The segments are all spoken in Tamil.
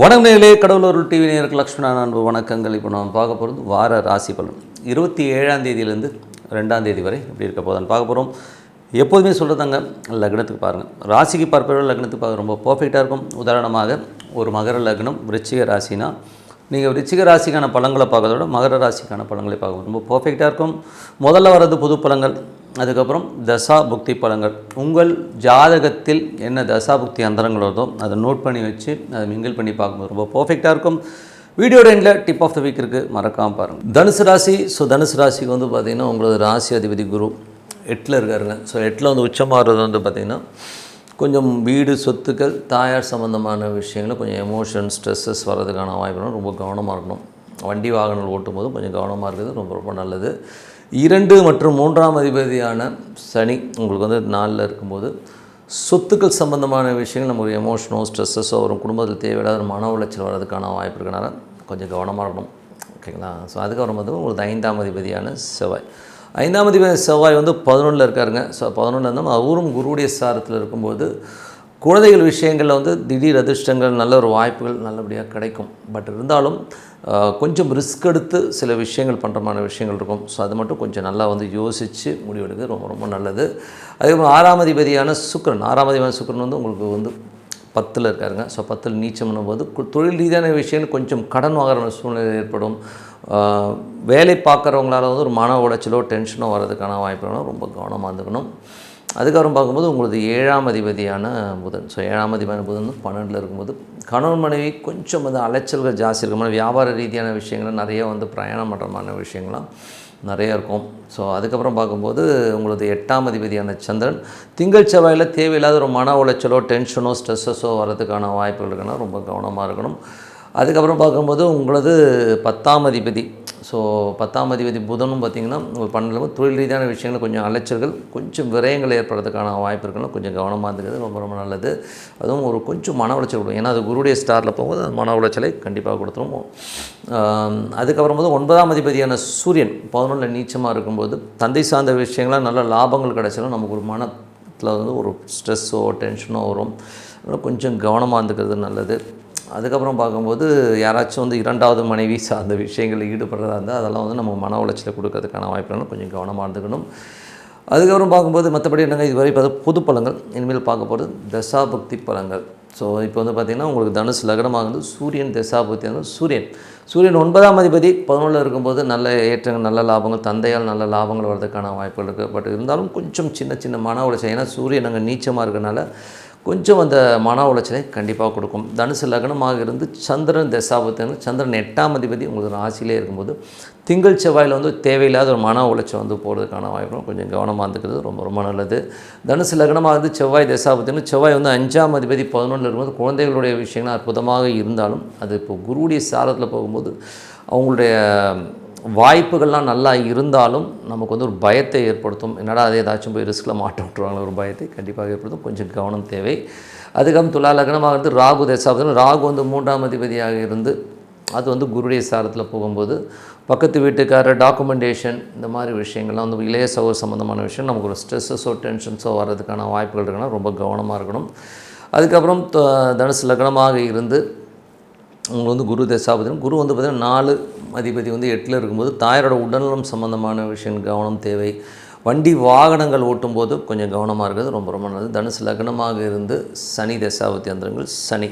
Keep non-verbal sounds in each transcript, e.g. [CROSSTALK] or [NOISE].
வணக்கங்களே கடவுளூர் டிவி நேருக்கு லக்ஷ்மணா அன்பு வணக்கங்கள். இப்போ நம்ம பார்க்க போகிறது வார ராசி பலன். இருபத்தி ஏழாம் தேதியிலேருந்து ரெண்டாம் தேதி வரை இப்படி இருக்க போதான் பார்க்க போகிறோம் எப்போதுமே சொல்கிறதாங்க லக்னத்துக்கு பாருங்கள் ராசிக்கு பார்ப்பவர்கள் லக்னத்துக்கு பார்க்க ரொம்ப பர்ஃபெக்டாக இருக்கும். உதாரணமாக ஒரு மகர லக்னம் விருச்சிக ராசினா நீங்கள் விருச்சிக ராசிக்கான பழங்களை பார்க்கறத விட மகர ராசிக்கான பழங்களை பார்க்க ரொம்ப பர்ஃபெக்டாக இருக்கும். முதல்ல வர்றது புது பழங்கள். அதுக்கப்புறம் தசா புக்தி பலங்கள். உங்கள் ஜாதகத்தில் என்ன தசா புக்தி அந்தரங்கள் வருதோ அதை நோட் பண்ணி வச்சு அதை மிங்கிள் பண்ணி பார்க்கும்போது ரொம்ப பர்ஃபெக்டாக இருக்கும். வீடியோ எண்டில் டிப் ஆஃப் த வீக் இருக்குது மறக்காமல் பாருங்கள் தனுசு ராசி ஸோ தனுசு ராசிக்கு வந்து பார்த்திங்கன்னா உங்களது ராசி அதிபதி குரு எட்டில் இருக்காருங்க. ஸோ எட்டில் வந்து உச்சமாகிறது வந்து பார்த்திங்கன்னா கொஞ்சம் வீடு சொத்துக்கள் தாயார் சம்மந்தமான விஷயங்களை கொஞ்சம் எமோஷன் ஸ்ட்ரெஸ்ஸஸ் வர்றதுக்கான வாய்ப்பு ரொம்ப கவனமாக இருக்கணும். வண்டி வாகனங்கள் ஓட்டும் போது கொஞ்சம் கவனமாக இருக்கிறது ரொம்ப ரொம்ப நல்லது. இரண்டு மற்றும் மூன்றாம் அதிபதியான சனி உங்களுக்கு வந்து நாளில் இருக்கும்போது சொத்துக்கள் சம்பந்தமான விஷயங்கள் நம்ம ஒரு எமோஷனோ ஸ்ட்ரெஸ்ஸஸோ வரும் குடும்பத்தில் தேவையில்லாத மன உளைச்சல் வர்றதுக்கான வாய்ப்பு இருக்கனால கொஞ்சம் கவனமாக இருக்கணும். ஓகேங்களா ஸோ அதுக்கப்புறம் வந்து உங்களுக்கு ஐந்தாம் அதிபதியான செவ்வாய். ஐந்தாம் அதிபதி செவ்வாய் வந்து பதினொன்றில் இருக்காருங்க. ஸோ பதினொன்றில் அவரும் குருவுடைய சாரத்தில் இருக்கும்போது குழந்தைகள் விஷயங்களில் வந்து திடீர் அதிர்ஷ்டங்கள் நல்ல ஒரு வாய்ப்புகள் நல்லபடியாக கிடைக்கும். பட் இருந்தாலும் கொஞ்சம் ரிஸ்க் எடுத்து சில விஷயங்கள் பண்ணுறமான விஷயங்கள் இருக்கும். ஸோ அது மட்டும் கொஞ்சம் நல்லா வந்து யோசித்து முடிவெடுக்கிறது ரொம்ப ரொம்ப நல்லது. அதுக்கப்புறம் ஆறாம் அதிபதியான சுக்கிரன். ஆறாம் அதிபதியான சுக்கிரன் வந்து உங்களுக்கு வந்து பத்தில் இருக்காருங்க. ஸோ பத்தில் நீச்சம்னும் போது தொழில் ரீதியான விஷயங்கள் கொஞ்சம் கடன் வாங்குற சூழ்நிலை ஏற்படும். வேலை பார்க்குறவங்களால வந்து ஒரு மன உளைச்சலோ டென்ஷனோ வர்றதுக்கான வாய்ப்புகளும் ரொம்ப கவனமாக இருந்துக்கணும். அதுக்கப்புறம் பார்க்கும்போது உங்களது ஏழாம் அதிபதியான புதன். ஸோ ஏழாம் அதிபதியான புதன் வந்து பன்னெண்டில் இருக்கும்போது கணவன் மனைவி கொஞ்சம் வந்து அலைச்சல்கள் ஜாஸ்தி இருக்கும். வியாபார ரீதியான விஷயங்கள் நிறைய வந்து பிரயாணம் பண்ணுறமான விஷயங்கள்லாம் நிறைய இருக்கும். ஸோ அதுக்கப்புறம் பார்க்கும்போது உங்களது எட்டாம் அதிபதியான சந்திரன் திங்கள் செவ்வாயில் தேவையில்லாத ஒரு மன உளைச்சலோ டென்ஷனோ ஸ்ட்ரெஸ்ஸஸோ வர்றதுக்கான வாய்ப்புகள் இருக்குன்னா ரொம்ப கவனமாக இருக்கணும். அதுக்கப்புறம் பார்க்கும்போது உங்களது பத்தாம் அதிபதி. ஸோ பத்தாம் அதிபதி புதனும் பார்த்திங்கன்னா உங்களுக்கு பண்ணல தொழில் ரீதியான விஷயங்கள் கொஞ்சம் அலைச்சல்கள் கொஞ்சம் விரயங்கள் ஏற்படுறதுக்கான வாய்ப்பு இருக்கணும் கொஞ்சம் கவனமாக இருந்துக்கிறது ரொம்ப ரொம்ப நல்லது. அதுவும் ஒரு கொஞ்சம் மன உளைச்சல் கொடுக்கும். ஏன்னா அது குருடைய ஸ்டாரில் போகும்போது அது மன உளைச்சலை கண்டிப்பாக கொடுத்துரும். அதுக்கப்புறம் போது ஒன்பதாம் அதிபதியான சூரியன் பதினொன்றில் நீச்சமாக இருக்கும்போது தந்தை சார்ந்த விஷயங்களாக நல்ல லாபங்கள் கிடைச்சாலும் நமக்கு ஒரு மனத்தில் வந்து ஒரு ஸ்ட்ரெஸ்ஸோ டென்ஷனோ வரும். கொஞ்சம் கவனமாக இருந்துக்கிறது நல்லது. அதுக்கப்புறம் பார்க்கும்போது யாராச்சும் வந்து இரண்டாவது மனைவி சார்ந்த விஷயங்களில் ஈடுபடுறதா இருந்தால் அதெல்லாம் வந்து நம்ம மன உளைச்சலை கொடுக்கறதுக்கான வாய்ப்புகள் கொஞ்சம் கவனமாக இருந்துக்கணும். அதுக்கப்புறம் பார்க்கும்போது மற்றபடி என்னங்க இதுவரை பார்த்து புது பழங்கள் இனிமேல் பார்க்க போகிறது தசாபக்தி பழங்கள். ஸோ இப்போ வந்து பார்த்திங்கன்னா உங்களுக்கு தனுசு லக்னமாகுது சூரியன் தசாபக்தி வந்து சூரியன். சூரியன் ஒன்பதாம் அதிபதி பதினொன்றில் இருக்கும்போது நல்ல ஏற்றங்கள் நல்ல லாபங்கள் தந்தையால் நல்ல லாபங்கள் வர்றதுக்கான வாய்ப்புகள் இருக்குது பட் இருந்தாலும் கொஞ்சம் சின்ன சின்ன மன உளைச்சல். ஏன்னா சூரியன் அங்கே நீச்சமாக இருக்கிறனால கொஞ்சம் அந்த மன உளைச்சலை கண்டிப்பாக கொடுக்கும். தனுசு லக்னமாக இருந்து சந்திரன் தசாபத்து சந்திரன் எட்டாம் அதிபதி உங்களுக்கு ராசியிலே இருக்கும்போது திங்கள் செவ்வாயில் வந்து தேவையில்லாத ஒரு மன உளைச்சல் வந்து போகிறதுக்கான வாய்ப்பு கொஞ்சம் கவனமாக இருந்துக்கிறது ரொம்ப ரொம்ப நல்லது. தனுசு லக்னமாக இருந்து செவ்வாய் தசாபத்தின் செவ்வாய் வந்து அஞ்சாம் அதிபதி பதினொன்றில் இருக்கும்போது குழந்தைகளுடைய விஷயங்கள் அற்புதமாக இருந்தாலும் அது இப்போ குருவுடைய சாரத்தில் போகும்போது அவங்களுடைய வாய்ப்புகள்லாம் நல்லா இருந்தாலும் நமக்கு வந்து ஒரு பயத்தை ஏற்படுத்தும். என்னடா அது ஏதாச்சும் போய் ரிஸ்கில் மாட்ட விட்டுருவாங்களோ ஒரு பயத்தை கண்டிப்பாக ஏற்படுத்தும். கொஞ்சம் கவனம் தேவை. அதுக்கப்புறம் துலா லக்னமாக இருந்து ராகு தசாபத்தில் ராகு வந்து மூன்றாம் அதிபதியாக இருந்து அது வந்து குருடைய சாரத்தில் போகும்போது பக்கத்து வீட்டுக்காரர் டாக்குமெண்டேஷன் இந்த மாதிரி விஷயங்கள்லாம் வந்து இளைய சகோ சம்மந்தமான விஷயம் நமக்கு ஒரு ஸ்ட்ரெஸ்ஸஸோ டென்ஷன்ஸோ வர்றதுக்கான வாய்ப்புகள் இருக்குன்னா ரொம்ப கவனமாக இருக்கணும். அதுக்கப்புறம் த- தனுசு லக்னமாக இருந்து உங்களுக்கு வந்து குரு தசாபதினம் குரு வந்து பார்த்திங்கன்னா நாலு அதிபதி வந்து எட்டில் இருக்கும்போது தாயாரோட உடல்நலம் சம்மந்தமான விஷயம் கவனம் தேவை. வண்டி வாகனங்கள் ஓட்டும்போது கொஞ்சம் கவனமாக இருக்கிறது ரொம்ப ரொம்ப நல்லது. தனுசு லக்னமாக இருந்து சனி தசாபதி அந்தரங்கள் சனி.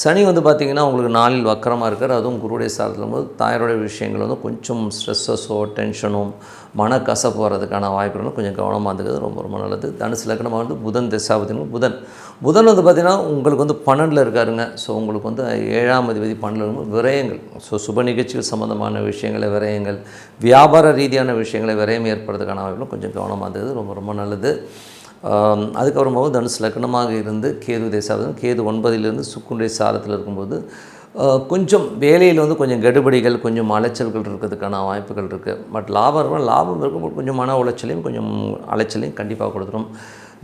சனி வந்து பார்த்திங்கன்னா உங்களுக்கு நாளில் வக்கரமாக இருக்கார். அதுவும் குருடைய சாதத்தில் போது தாயாரோட விஷயங்கள் வந்து கொஞ்சம் ஸ்ட்ரெஸ்ஸஸோ டென்ஷனும் மனக்கசப்பு வர்றதுக்கான வாய்ப்புகளும் கொஞ்சம் கவனமாக இருந்துக்கிறது ரொம்ப ரொம்ப நல்லது. தனுசு லக்னமாக வந்து புதன் தசாபதினும் புதன் புதன் வந்து பார்த்திங்கன்னா உங்களுக்கு வந்து பன்னெண்டில் இருக்காருங்க. ஸோ உங்களுக்கு வந்து ஏழாம் அதிபதி பன்னெண்டில் இருக்கும்போது விரயங்கள். ஸோ சுப நிகழ்ச்சிகள் சம்மந்தமான விஷயங்களை விரயங்கள் வியாபார ரீதியான விஷயங்களை விரயம் ஏற்படுறதுக்கான வாய்ப்புகளும் கொஞ்சம் கவனமாக இருந்தது. ரொம்ப ரொம்ப நல்லது. அதுக்கப்புறமாவும் அதுக்கப்புறமா தனுசு லக்னமாக இருந்து கேது தேசாவது கேது ஒன்பதிலிருந்து சுக்குண்டை சாரத்தில் இருக்கும்போது கொஞ்சம் வேலையில் வந்து கொஞ்சம் கெடுபடிகள் கொஞ்சம் அலைச்சல்கள் இருக்கிறதுக்கான வாய்ப்புகள் இருக்குது பட் லாபம் இருக்கும் லாபம் இருக்கும் கொஞ்சம் மன உளைச்சலையும் கொஞ்சம் அலைச்சலையும் கண்டிப்பாக கொடுத்துரும்.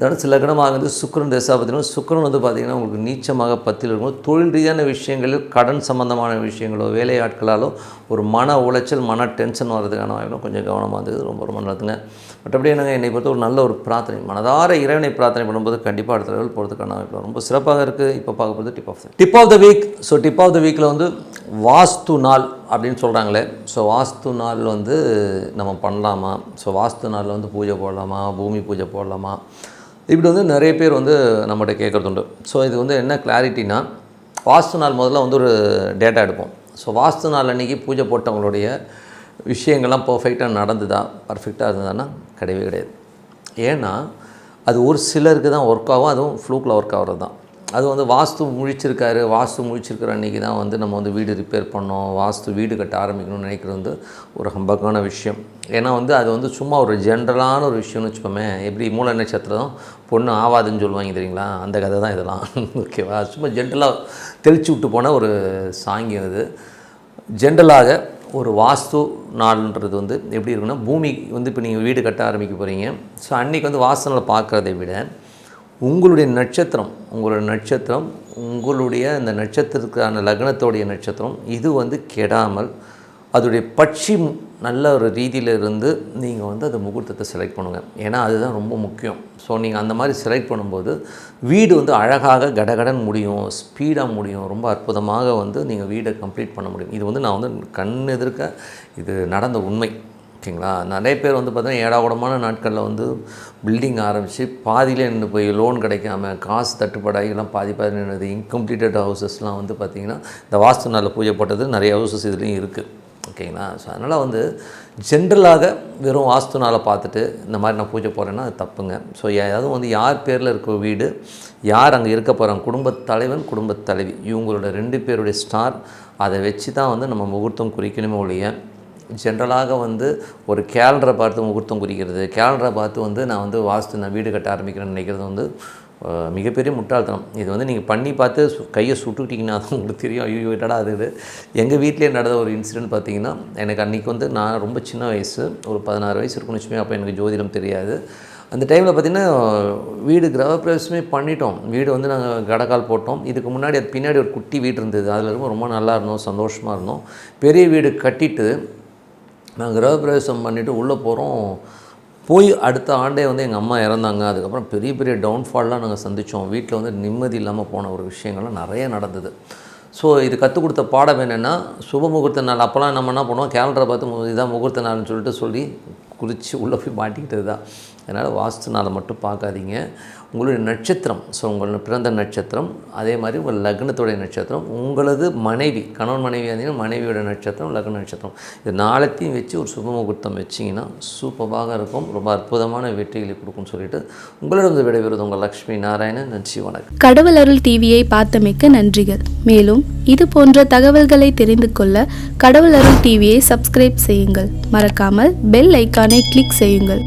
தனுசு வந்து சுக்கரன் சுக்கிரன் தசாபத்தினும் சுக்கரன் வந்து பார்த்திங்கன்னா உங்களுக்கு நீச்சமாக பத்தில் இருக்கும். தொழில் ரீதியான விஷயங்களில் கடன் சம்மந்தமான விஷயங்களோ வேலையாட்களாலோ ஒரு மன உளைச்சல் மன டென்ஷன் வர்றதுக்கான வாய்ப்புகளும் கொஞ்சம் கவனமாக இருந்தது. ரொம்ப ரொம்ப நல்லதுங்க. மற்றபடி என்னங்க என்னை பொறுத்த ஒரு நல்ல ஒரு பிரார்த்தனை. மனதார இறைவனை பிரார்த்தனை பண்ணும்போது கண்டிப்பாக அடுத்த லெவல் போகிறதுக்கான வாய்ப்பு ரொம்ப சிறப்பாக இருக்குது இப்போ பார்க்க போகிறது tip of the tip of the week so tip of the வீக்கில் வந்து வாஸ்து நாள் அப்படின்னு சொல்கிறாங்களே ஸோ வாஸ்து நாள் வந்து நம்ம பண்ணலாமா? ஸோ வாஸ்து நாளில் வந்து பூஜை போடலாமா? பூமி பூஜை போடலாமா? இப்படி வந்து நிறைய பேர் வந்து நம்மகிட்ட கேட்குறது உண்டு ஸோ இது வந்து என்ன கிளாரிட்டினா வாஸ்து நாள் முதல்ல வந்து ஒரு டேட்டா எடுப்போம். ஸோ வாஸ்து நாள் அன்றைக்கி பூஜை போட்டவங்களுடைய விஷயங்கள்லாம் பர்ஃபெக்டாக நடந்துதா பர்ஃபெக்டாக இருந்ததுன்னா கிடையவே கிடையாது. ஏன்னா அது ஒரு சிலருக்கு தான் ஒர்க் ஆகும் அதுவும் ஃப்ளூக்கில் ஒர்க் ஆகிறது தான் அது வந்து வாஸ்து முழிச்சிருக்காரு வாஸ்து முழிச்சிருக்கிற அன்றைக்கி தான் வந்து நம்ம வந்து வீடு ரிப்பேர் பண்ணோம் வாஸ்து வீடு கட்ட ஆரம்பிக்கணும்னு நினைக்கிறது வந்து ஒரு ஹம்பக்கான விஷயம். ஏன்னா வந்து அது வந்து சும்மா ஒரு ஜென்ரலான ஒரு விஷயம்னு வச்சுப்போமே எப்படி மூல நட்சத்திரம் பொண்ணு ஆவாதுன்னு சொல்லுவாங்க தெரியுங்களா? அந்த கதை தான் இதெல்லாம். [LAUGHS] ஓகேவா சும்மா ஜென்ரலாக தெளிச்சு விட்டு போன ஒரு சாங்கியம் இது ஜென்ரலாக ஒரு வாஸ்து நாள்ன்றது வந்து எப்படி இருக்குன்னா பூமி வந்து இப்போ நீங்கள் வீடு கட்ட ஆரம்பிக்க போகிறீங்க ஸோ அன்றைக்கி வந்து வாஸ்து நாளை பார்க்குறதை விட உங்களுடைய நட்சத்திரம் உங்களுடைய நட்சத்திரம் உங்களுடைய அந்த நட்சத்திரத்துக்கான லக்னத்தோடைய நட்சத்திரம் இது வந்து கெடாமல் அதோடைய பட்சி நல்ல ஒரு ரீதியில் இருந்து நீங்கள் வந்து அந்த முகூர்த்தத்தை செலக்ட் பண்ணுங்கள் ஏன்னா அதுதான் ரொம்ப முக்கியம். ஸோ நீங்கள் அந்த மாதிரி செலக்ட் பண்ணும்போது வீடு வந்து அழகாக கடகடன் முடியும் ஸ்பீடாக முடியும் ரொம்ப அற்புதமாக வந்து நீங்கள் வீடை கம்ப்ளீட் பண்ண முடியும். இது வந்து நான் வந்து கண் எதிர்க்க இது நடந்த உண்மை. ஓகேங்களா? நிறைய பேர் வந்து பார்த்தீங்கன்னா ஏடாகுடமான நாட்களில் வந்து பில்டிங் ஆரம்பித்து பாதியிலே நின்று போய் லோன் கிடைக்காம காசு தட்டுப்பாடாகி எல்லாம் பாதி பாதி நின்றது இன்கம்ப்ளீட்டட் ஹவுசஸ்லாம் வந்து பார்த்திங்கன்னா இந்த வாஸ்து நாளில் பூஜை போட்டது நிறைய ஹவுசஸ் இதுலேயும் இருக்குது ஓகேங்களா? ஸோ அதனால் வந்து ஜென்ரலாக வெறும் வாஸ்து நாளை பார்த்துட்டு இந்த மாதிரி நான் பூஜை போகிறேன்னா அது தப்புங்க. ஸோ அதுவும் வந்து யார் பேரில் இருக்க வீடு யார் அங்கே இருக்க போகிறாங்க குடும்பத் தலைவன் குடும்பத் தலைவி. இவங்களோட ரெண்டு பேருடைய ஸ்டார் அதை வச்சு தான் வந்து நம்ம முகூர்த்தம் குறிக்கணுமே ஒழிய ஜென்ரலாக வந்து ஒரு கேலண்டரை பார்த்து முகூர்த்தம் குறிக்கிறது. கேலண்டரை பார்த்து வந்து நான் வந்து வாஸ்து நான் வீடு கட்ட ஆரம்பிக்கிறேன்னு நினைக்கிறது வந்து மிகப்பெரிய முட்டாள்தனம். இது வந்து நீங்கள் பண்ணி பார்த்து கையை சுட்டுக்கிட்டிங்கன்னா தான் உங்களுக்கு தெரியும். ஐயோ என்னடா அது எங்கள் வீட்டிலே நடந்த ஒரு இன்சிடென்ட் பார்த்தீங்கன்னா எனக்கு அன்றைக்கி வந்து நான் ரொம்ப சின்ன வயசு ஒரு பதினாறு வயசு இருக்குன்னு வச்சுமே அப்போ எனக்கு ஜோதிடம் தெரியாது. அந்த டைமில் பார்த்திங்கன்னா வீடு கிரகப்பிரவேசமே பண்ணிட்டோம். வீடு வந்து நாங்கள் கடக்கால் போட்டோம். இதுக்கு முன்னாடி அது பின்னாடி ஒரு குட்டி வீடு இருந்தது. அதில் ரொம்ப ரொம்ப நல்லா இருந்தோம் சந்தோஷமாக இருந்தோம். பெரிய வீடு கட்டிட்டு நாங்கள் கிரகப்பிரவேசம் பண்ணிவிட்டு உள்ளே போகிறோம் போய் அடுத்த ஆண்டே வந்து எங்கள் அம்மா இறந்தாங்க. அதுக்கப்புறம் பெரிய பெரிய டவுன்ஃபால்லாம் நாங்கள் சந்தித்தோம் வீட்டில் வந்து நிம்மதி இல்லாமல் போன ஒரு விஷயங்கள்லாம் நிறைய நடந்தது. ஸோ இது கற்றுக் கொடுத்த பாடம் என்னென்னா சுப முகூர்த்த நாள். அப்போல்லாம் நம்ம என்ன பண்ணுவோம்? கேலண்டரை பார்த்து மு- இதான் முகூர்த்த நாள்னு சொல்லிட்டு சொல்லி குறித்து உள்ளே போய் மாட்டிக்கிட்டது தான் அதனால் வாஸ்து நாளை மட்டும் பார்க்காதீங்க. உங்களுடைய நட்சத்திரம் ஸோ உங்களோட பிறந்த நட்சத்திரம் அதே மாதிரி உங்கள் லக்னத்துடைய நட்சத்திரம் உங்களது மனைவி கணவன் மனைவி இருந்தீங்கன்னா மனைவியோட நட்சத்திரம் லக்ன நட்சத்திரம். இது நாளத்தையும் வச்சு ஒரு சுப முகூர்த்தம் வச்சிங்கன்னா சூப்பராக இருக்கும். ரொம்ப அற்புதமான வெற்றிகளை கொடுக்கும்னு சொல்லிட்டு உங்களிடம் விடைபெறுவது உங்கள் லக்ஷ்மி நாராயணன். நன்றி வணக்கம். கடவுள் அருள் டிவியை பார்த்தமைக்க நன்றிகள். மேலும் இது போன்ற தகவல்களை தெரிந்து கொள்ள கடவுள் அருள் டிவியை சப்ஸ்கிரைப் செய்யுங்கள். மறக்காமல் பெல் ஐக்கானை கிளிக் செய்யுங்கள்.